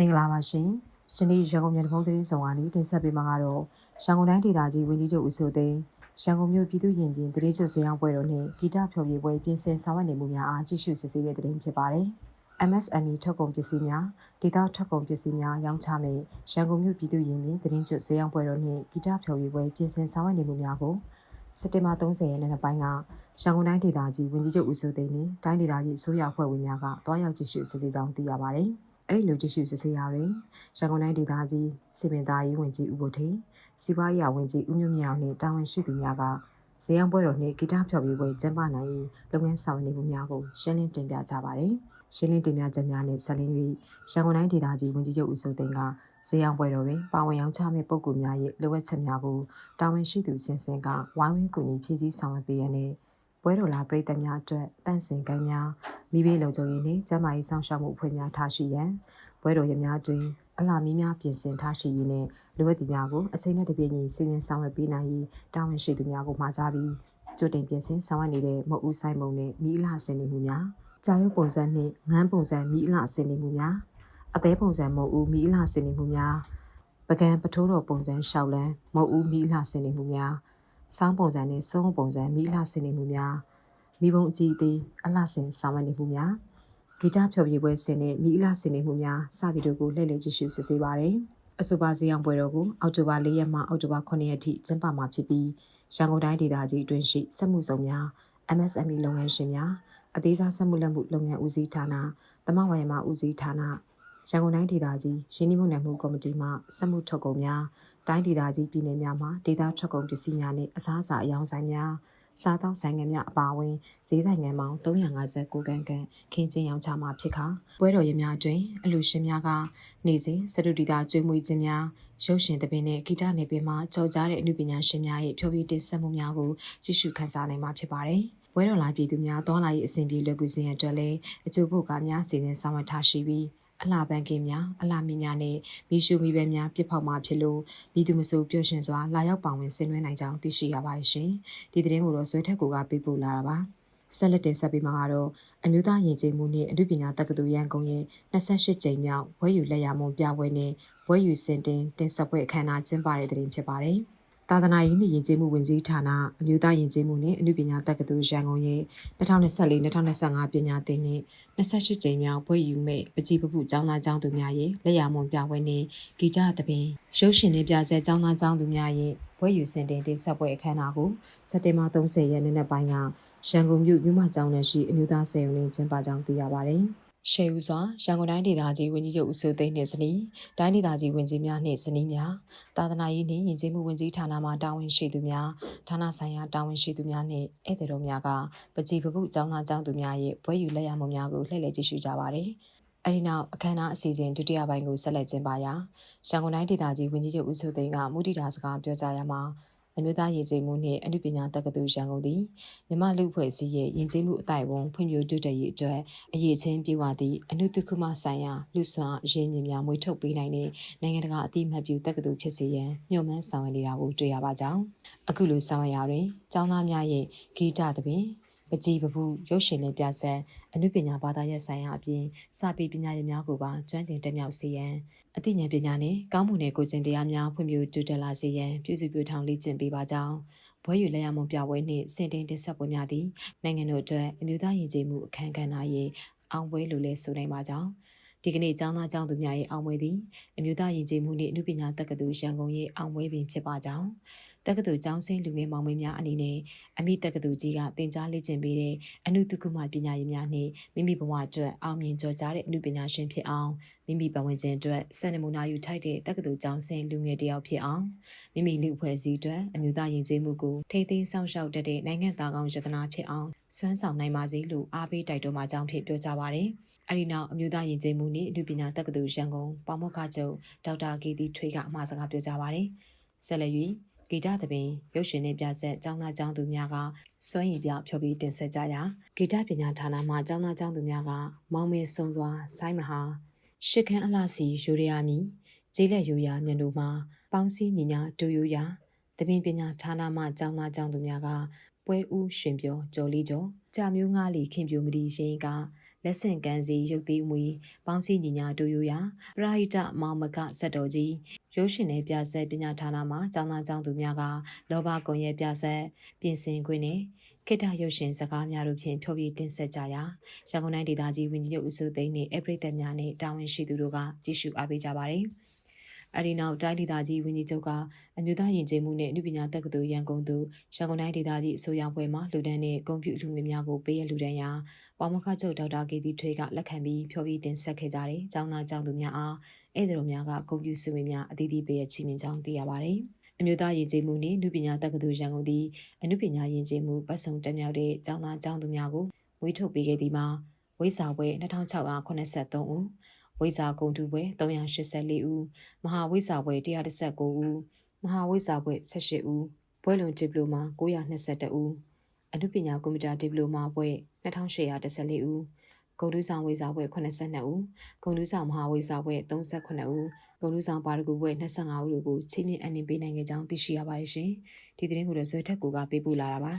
မင်္ဂလာပါရှင်။ရှင်လေးရန်ကုန်မြို့တဖုံးသတင်းဆောင်ကနေတင်ဆက်ပေးမှာကတော့ရန်ကုန်တိုင်းဒေသကြီးဝန်ကြီးချုပ်ဦးစိုးသိန်းရန်ကုန်မြို့ပြည်သူ့ရင်ပြင်တရေကျွတ်စေအောင်ပွဲတော်နှင့်ဂီတဖျော်ဖြေပွဲပြင်ဆင်ဆောင်ရွက်နေမှုများအားကြည့်ရှုစစ်ဆေးတဲ့သတင်းဖြစ်ပါတယ်။ MSME ထုတ်ကုန်ပစ္စည်းများဒေသထုတ်ကုန်ပစ္စည်းများရောင်းချမယ့်ရန်ကုန်မြို့ပြည်သူ့ရင်ပြင်တရင်ကျွတ်စေအောင်ပွဲတော်နှင့်ဂီတဖျော်ဖြေပွဲပြင်ဆင်ဆောင်ရွက်နေမှုများကိုစက်တင်ဘာ30ရက်နေ့ပိုင်းကရန်ကုန်တိုင်းဒေသကြီးဝန်ကြီးချုပ်ဦးစိုးသိန်းနှင့်တိုင်းဒေသကြီးအစိုးရအဖွဲ့ဝင်များကတွားရောက်ကြည့်ရှုစစ်ဆေးကြောင်းသိရပါတယ်။ အဲ့ဒီလိုကြည့်ရှုစစ်ဆေးရာတွင်ရန်ကုန်တိုင်းဒေသကြီးစီမံသားရေးဝန်ကြီးဦးဘိုထေစီးပွားရေးဝန်ကြီးဦးမြင့်မြောင်နှင့်တာဝန်ရှိသူများကဇေယျပွဲတော်နှင့်ဂီတဖျော်ဖြေပွဲကျင်းပနိုင်ရေးလုပ်ငန်းဆောင်ရွက်နေမှုများကိုရှင်းလင်းတင်ပြကြပါသည်။ရှင်းလင်းတင်ပြချက်များနှင့်ဆက်လင်း၍ရန်ကုန်တိုင်းဒေသကြီးဝန်ကြီးချုပ်ဦးစိုးသိန်းကဇေယျပွဲတော်တွင်ပါဝင်ရောက်ချမဲ့ပုဂ္ဂိုလ်များ၏လိုအပ်ချက်များကိုတာဝန်ရှိသူစဉ်စဉ်ကဝိုင်းဝန်းကူညီဖြည့်ဆည်းဆောင်ရွက်ပေးရန်နှင့် ပွဲတော်လာပြည်သက်များအတွက်တန့်စင်ကိုင်းများမိဘလုံခြုံရေးနှင့်ကျန်းမာရေးဆောင်ရှောက်မှုအဖွဲ့များထားရှိရန်ပွဲတော်ရများတွင်အလားမီးများပြင်ဆင်ထားရှိရေးနှင့်လိုအပ်သူများကိုအချိန်နဲ့တပြေးညီစီစဉ်ဆောင်ရွက်ပေးနိုင်ရေးတာဝန်ရှိသူများကိုမှာကြားပြီးကြိုတင်ပြင်ဆင်ဆောင်ရွက်နေတဲ့မဟုတ်ဦးဆိုင်မုံနှင့်မိအလားဆင်နေမှုများကြာရုပ်ပုံစံနှင့်ငန်းပုံစံမိအလားဆင်နေမှုများအသေးပုံစံမဟုတ်ဦးမိအလားဆင်နေမှုများပကံပထိုးတော်ပုံစံရှောက်လန်းမဟုတ်ဦးမိအလားဆင်နေမှုများ စောင်းပုံစံနှင့်စုံးပုံစံမိအလားဆင်နေမှုများမိဘုံအကြည့်အသေးအလှဆင်ဆောင်ရွက်နေမှုများဂီတဖျော်ဖြေပွဲဆင်တဲ့မိအလားဆင်နေမှုများစသည်တို့ကိုလှည့်လည်ကြည့်ရှုစစ်ဆေးပါတယ်အဆိုပါဇေယျံပွဲတော်ကိုအောက်တိုဘာ၄ရက်မှအောက်တိုဘာ9ရက်ထိကျင်းပမှာဖြစ်ပြီးရန်ကုန်တိုင်းဒေသကြီးအတွင်းရှိစက်မှုဆောင်များ MSME လုပ်ငန်းရှင်များအသေးစားစက်မှုလက်မှုလုပ်ငန်းဦးစီးဌာနသမဝါယမဦးစီးဌာန ရန်ကုန်တိုင်းဒေသကြီးရင်းနှီးမှုနယ်မှုကော်မတီမှစက်မှုထုတ်ကုန်များတိုင်းဒေသကြီးပြည်နယ်များမှဒေသထွက်ကုန်ပစ္စည်းများနှင့်အစားအစာအယောင်ဆိုင်များစားသောက်ဆိုင်ငယ်များအပါအဝင်ဈေးဆိုင်ငယ်ပေါင်း359ခန်းခန့်ခင်းကျင်းရောင်းချမှာဖြစ်ခါပွဲတော်ရများတွင်အလူရှင်များကနေ့စဉ်စတုဒီတာကျွေးမွေးခြင်းများရုပ်ရှင်သဘင်နဲ့ဂီတနယ်ပင်မှာကြော်ကြားတဲ့အမှုပညာရှင်များရဲ့ဖြောပြတင်ဆက်မှုများကိုကြည့်ရှုခန်းစားနိုင်မှာဖြစ်ပါတယ်။ပွဲတော်လာပြည်သူများသွားလာရေးအစဉ်ပြေလွယ်ကူစေရန်အတွက်လည်းအကျိုးဖို့ကများစီစဉ်ဆောင်ရွက်ထားရှိပြီး အလှပန်းကင်းများအလှမီများနဲ့မီရှူမီပဲများပြစ်ဖောက်မှာဖြစ်လို့မိသူမဆိုပျော်ရွှင်စွာလာရောက်ပါဝင်ဆင်နွှဲနိုင်ကြောင်းသိရှိရပါတယ်ရှင်။ဒီသတင်းကိုတော့ဇွဲထက်ကိုကပေးပို့လာတာပါ။ဆက်လက်တင်ဆက်ပေးမှာကတော့အမျိုးသားယဉ်ကျေးမှုနှင့်အမှုပညာတက္ကသိုလ်ရန်ကုန်ရဲ့28ကြိမ်မြောက်ဘွဲယူလက်ရမုံပြပွဲနဲ့ဘွဲယူစင်တင်တင်ဆက်ပွဲအခမ်းအနားကျင်းပတဲ့တဲ့တင်ဖြစ်ပါတယ်။ သာသနာရေးနှင့်ယဉ်ကျေးမှုဝင်ကြီးဌာနအမျိုးသားယဉ်ကျေးမှုနှင့်အမှုပညာတက္ကသိုလ်ရန်ကုန်ရဲ့2024-2025ပညာသင်နှင့်28ကြိမ်မြောက်ဘွဲယူမဲ့ပကြီးပပုကျောင်းသားကျောင်းသူများရဲ့လက်ရမုံပြပွဲနှင့်ဂီတသဘင်ရုပ်ရှင်နှင့်ပြဆက်ကျောင်းသားကျောင်းသူများရဲ့ဘွဲယူစင်တင်တင်ဆက်ပွဲအခမ်းအနားကိုစက်တင်ဘာ30ရက်နေ့နေ့ပိုင်းကရန်ကုန်မြို့မြို့မကျောင်းနယ်ရှိအမျိုးသားစေယုံတွင်ကျင်းပကြောင်းသိရပါတယ်။ ရှေးဦးစွာရန်ကုန်တိုင်းဒေသကြီးဝန်ကြီးချုပ်ဦးစိုးသိန်းနှင့်ဇနီးတိုင်းဒေသကြီးဝန်ကြီးများနှင့်ဇနီးများသာသနာရေးနှင့်ယဉ်ကျေးမှုဝန်ကြီးဌာနမှတာဝန်ရှိသူများဌာနဆိုင်ရာတာဝန်ရှိသူများနှင့်ဧည့်သည်တော်များကပကြီးပပုကျောင်းသားကျောင်းသူများရဲ့ဘွဲယူလက်ရမှုများကိုလှည့်လည်ကြည့်ရှုကြပါသည်အဲဒီနောက်အခမ်းအနားအစီအစဉ်ဒုတိယပိုင်းကိုဆက်လက်ကျင်းပရာရန်ကုန်တိုင်းဒေသကြီးဝန်ကြီးချုပ်ဦးစိုးသိန်းကမူတည်တာစကားပြောကြားရမှာ အမျိုးသားရည်ကြည်မှုနှင့်အမှုပညာတက္ကသိုလ်ရန်ကုန်သည်မြမလူဖွဲ့စည်းရဲ့ယဉ်ကျေးမှုအတိုင်းဝန်ဖွံ့ဖြိုးတိုးတက်ရေးအတွက်အရေးချင်းပြေဝသည့်အနုတကုမဆိုင်ရာလူစွမ်းအရင်းမြစ်များမွေးထုတ်ပေးနိုင်တဲ့နိုင်ငံတကာအသိမှတ်ပြုတက္ကသိုလ်ဖြစ်စေရန်မျှော်မှန်းဆောင်ရွက်နေတာကိုတွေ့ရပါကြောင်းအခုလိုဆောင်ရွက်ရာတွင်ကျောင်းသားများရဲ့ဂီတသဘင် ပကြီးပပူရုပ်ရှင်နဲ့ပြဆက်အနုပညာဘာသာရပ်ဆိုင်ရာအပြင်စာပေပညာရပ်များကိုပါကျွမ်းကျင်တက်မြောက်စေရန်အသိဉာဏ်ပညာနဲ့ကောင်းမှုနဲ့ကိုကျင့်တရားများဖွံ့ဖြိုးတိုးတက်လာစေရန်ပြုစုပြောထောင်လေ့ကျင့်ပေးပါကြောင်းဘွဲယူလက်ရမပြပွဲနှင့်စင်တင်တင်ဆက်ပွဲများသည်နိုင်ငံတော်အတွက်အမျိုးသားယဉ်ကျေးမှုအခမ်းကဏ္ဍ၏အောင်ပွဲလိုလဲဆိုနိုင်ပါကြောင်းဒီကနေ့ကျောင်းသားကျောင်းသူများ၏အောင်ပွဲသည်အမျိုးသားယဉ်ကျေးမှုနှင့်အမှုပညာတက္ကသိုလ်ရန်ကုန်၏အောင်ပွဲပင်ဖြစ်ပါကြောင်း တက္ကသိုလ်ကျောင်းဆင်းလူငယ်မောင်မင်းများအနေနဲ့အမိတက္ကသိုလ်ကြီးကသင်ကြားလေ့ကျင့်ပေးတဲ့အနုတက္ကမပညာရေးများနှင့်မိမိဘဝအတွက်အောင်မြင်ကျော်ကြားတဲ့အနုပညာရှင်ဖြစ်အောင်မိမိပတ်ဝန်းကျင်အတွက်စံနမူနာယူထိုက်တဲ့တက္ကသိုလ်ကျောင်းဆင်းလူငယ်တယောက်ဖြစ်အောင်မိမိလူအဖွဲ့အစည်းအတွက်အမျိုးသားယဉ်ကျေးမှုကိုထိသိမ်းဆောင်ရှောက်တတ်တဲ့နိုင်ငံသားကောင်းယတနာဖြစ်အောင်စွမ်းဆောင်နိုင်ပါစေလို့အားပေးတိုက်တွန်းပါကြောင်းဖြစ်ပြောကြားပါရယ်အဲဒီနောက်အမျိုးသားယဉ်ကျေးမှုနှင့်အမှုပညာတက္ကသိုလ်ရန်ကုန်ပေါမောက္ခချုပ်ဒေါက်တာကီတီထွေးကအမှာစကားပြောကြားပါရယ်ဆက်လက်၍ ဂီတသဘင်ရုပ်ရှင်နဲ့ပြဆက်ကျောင်းသားကျောင်းသူများကစွမ်းရည်ပြဖြောပြီးတင်ဆက်ကြရာဂီတပညာဌာနမှကျောင်းသားကျောင်းသူများကမောင်မေဆုံစွာဆိုင်းမဟာရှစ်ခန်းအလှစီယူရယာမီကျေးလက်ယူရာမြန်တို့မှာပေါင်းစည်းညီညာဒူယူရာတပင်ပညာဌာနမှကျောင်းသားကျောင်းသူများကပွဲဦးရှင်ပြောကျော်လီကျော်ကြာမျိုးငါးလီခင်ပြိုမဒီရင်ကလက်ဆင့်ကမ်းစီရုပ်သေးမွေပေါင်းစည်းညီညာတို့ယူရာပရာဟိတမောင်မကဇက်တော်ကြီး ရုပ်ရှင်နယ်ပြဆက်ပညာဌာနမှကျောင်းသားကျောင်းသူများကလောဘကွန်ရက်ပြဆက်ပြင်ဆင်ခွင့်နဲ့ခေတ္တရုပ်ရှင်စကားများတို့ဖြင့်ဖျော်ဖြေတင်ဆက်ကြရာရန်ကုန်တိုင်းဒေသကြီးဝန်ကြီးချုပ်ဦးစိုးသိန်းနှင့်အပရိသတ်များနှင့်တာဝန်ရှိသူတို့ကကြည့်ရှုအားပေးကြပါတယ်။အဲဒီနောက်တိုင်းဒေသကြီးဝန်ကြီးချုပ်ကအမျိုးသားယဉ်ကျေးမှုနှင့်အနုပညာတက္ကသိုလ်ရန်ကုန်သို့ရန်ကုန်တိုင်းဒေသကြီးအစိုးရဖွဲ့မှလူဒန်းနှင့်ဂုဏ်ပြုလူငွေများကိုပေးရလူဒန်းရာပါမခချုပ်ဒေါက်တာကေတီထွေးကလက်ခံပြီးဖျော်ဖြေတင်ဆက်ခဲ့ကြတယ်။ကျောင်းသားကျောင်းသူများအား ဧည့်သည်တော်များကဂုဏ်ပြုစုဝေများအသီးသီးပေးရချီးမြှင့်ကြောင်းသိရပါတယ်။အမျိုးသားယဉ်ကျေးမှုနှင့်အနုပညာတက္ကသိုလ်ရန်ကုန်သည်အနုပညာယဉ်ကျေးမှုပတ်စုံတက်မြောက်တဲ့ကျောင်းသားကျောင်းသူများကိုမွေးထုတ်ပေးခဲ့သည်မှာဝိဇာပွဲ2683ဦးဝိဇာဂုံတူပွဲ384ဦးမဟာဝိဇာပွဲ119ဦးမဟာဝိဇာပွဲ18ဦးပွဲလွန်ဒီပလိုမာ922ဦးအနုပညာကွန်ပျူတာဒီပလိုမာပွဲ2814ဦး ဂုံတူးဆောင်ဝိဇာပွဲ82ဦးဂုံတူးဆောင်မဟာဝိဇာပွဲ38ဦးဂုံတူးဆောင်ပါရဂူပွဲ25ဦးတို့ကိုချင်းမြင့်အနှင်ပေးနိုင်ခဲ့ကြောင်းသိရှိရပါတယ်ရှင်ဒီသတင်းကိုလည်းဇွဲထက်ကူကပေးပို့လာတာပါ